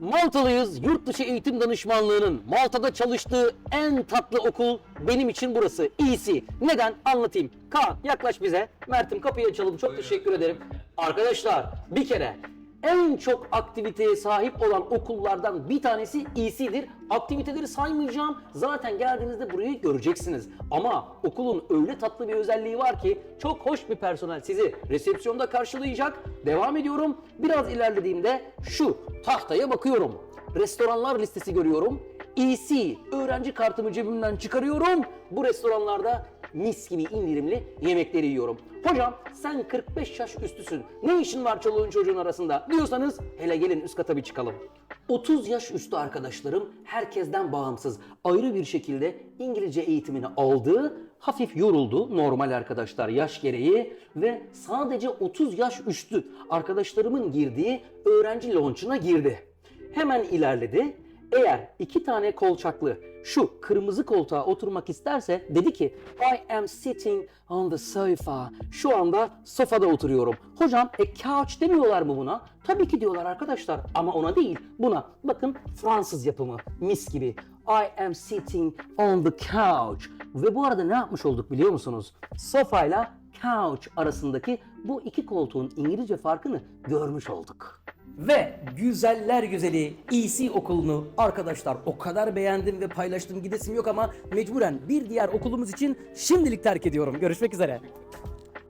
Maltalıyız. Yurt dışı eğitim danışmanlığının Malta'da çalıştığı en tatlı okul benim için burası. İyisi. Neden? Anlatayım. Kaan yaklaş bize. Mert'im kapıyı açalım. Çok teşekkür ederim. Arkadaşlar bir kere en çok aktiviteye sahip olan okullardan bir tanesi EC'dir. Aktiviteleri saymayacağım. Zaten geldiğinizde burayı göreceksiniz. Ama okulun öyle tatlı bir özelliği var ki çok hoş bir personel sizi resepsiyonda karşılayacak. Devam ediyorum. Biraz ilerlediğimde şu tahtaya bakıyorum. Restoranlar listesi görüyorum. EC öğrenci kartımı cebimden çıkarıyorum. Bu restoranlarda mis gibi indirimli yemekleri yiyorum. Hocam sen 45 yaş üstüsün. Ne işin var çoluğun çocuğun arasında diyorsanız hele gelin üst kata bir çıkalım. 30 yaş üstü arkadaşlarım herkesten bağımsız ayrı bir şekilde İngilizce eğitimini aldı. Hafif yoruldu normal arkadaşlar yaş gereği ve sadece 30 yaş üstü arkadaşlarımın girdiği öğrenci launch'una girdi. Hemen ilerledi. Eğer iki tane kolçaklı şu kırmızı koltuğa oturmak isterse dedi ki I am sitting on the sofa. Şu anda sofada oturuyorum. Hocam e couch demiyorlar mı buna? Tabii ki diyorlar arkadaşlar ama ona değil buna. Bakın Fransız yapımı mis gibi. I am sitting on the couch. Ve bu arada ne yapmış olduk biliyor musunuz? Sofayla couch arasındaki bu iki koltuğun İngilizce farkını görmüş olduk. Ve güzeller güzeli EC okulunu arkadaşlar o kadar beğendim ve paylaştım gidesim yok ama mecburen bir diğer okulumuz için şimdilik terk ediyorum. Görüşmek üzere.